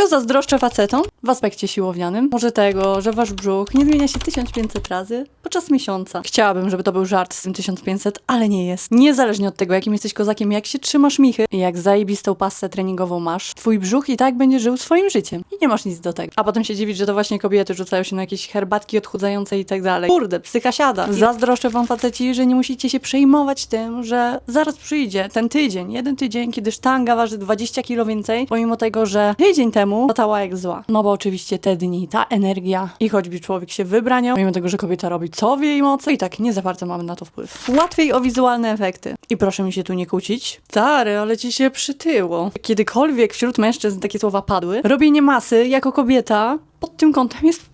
To zazdroszczę facetom w aspekcie siłownianym. Może tego, że wasz brzuch nie zmienia się 1500 razy podczas miesiąca. Chciałabym, żeby to był żart z tym 1500, ale nie jest. Niezależnie od tego, jakim jesteś kozakiem, jak się trzymasz michy i jak zajebistą pasę treningową masz, twój brzuch i tak będzie żył swoim życiem. I nie masz nic do tego. A potem się dziwić, że to właśnie kobiety rzucają się na jakieś herbatki odchudzające i tak dalej. Kurde, psycha siada. Zazdroszczę wam faceci, że nie musicie się przejmować tym, że zaraz przyjdzie ten tydzień, jeden tydzień, kiedy sztanga waży 20 kilo więcej, pomimo tego, że tydzień temu latała jak zła. No bo oczywiście te dni, ta energia i choćby człowiek się wybraniał, pomimo tego, że kobieta robi co w jej mocy i tak nie za bardzo mamy na to wpływ. Łatwiej o wizualne efekty. I proszę mi się tu nie kłócić. Stary, ale ci się przytyło. Kiedykolwiek wśród mężczyzn takie słowa padły, robienie masy jako kobieta pod tym kątem jest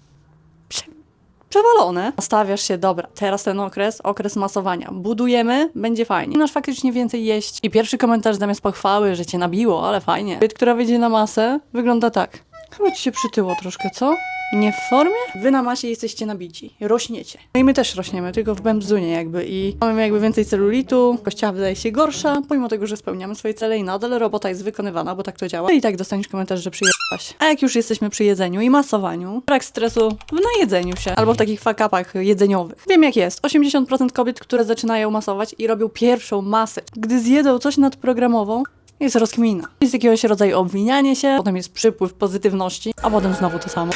przewalone. Nastawiasz się, dobra, teraz ten okres, okres masowania. Budujemy, będzie fajnie. Masz faktycznie więcej jeść. I pierwszy komentarz zamiast pochwały, że cię nabiło, ale fajnie. Kobiet, która wyjdzie na masę, wygląda tak. Chyba ci się przytyło troszkę, co? Nie w formie? Wy na masie jesteście nabici, rośniecie. No i my też rośniemy, tylko w bębzunie jakby i mamy jakby więcej celulitu, kościoła wydaje się gorsza, pomimo tego, że spełniamy swoje cele i nadal robota jest wykonywana, bo tak to działa. No i tak dostaniesz komentarz, że przyjechałaś. A jak już jesteśmy przy jedzeniu i masowaniu, brak stresu w najedzeniu się, albo w takich fakapach jedzeniowych. Wiem jak jest, 80% kobiet, które zaczynają masować i robią pierwszą masę, gdy zjedzą coś nadprogramową, jest rozkmina. Jest jakiegoś rodzaju obwinianie się, potem jest przypływ pozytywności, a potem znowu to samo.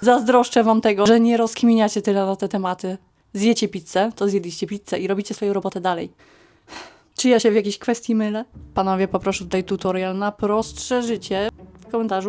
Zazdroszczę wam tego, że nie rozkminiacie tyle na te tematy. Zjecie pizzę, to zjedliście pizzę i robicie swoją robotę dalej. Czy ja się w jakiejś kwestii mylę? Panowie, poproszę tutaj tutorial na prostsze życie w komentarzu.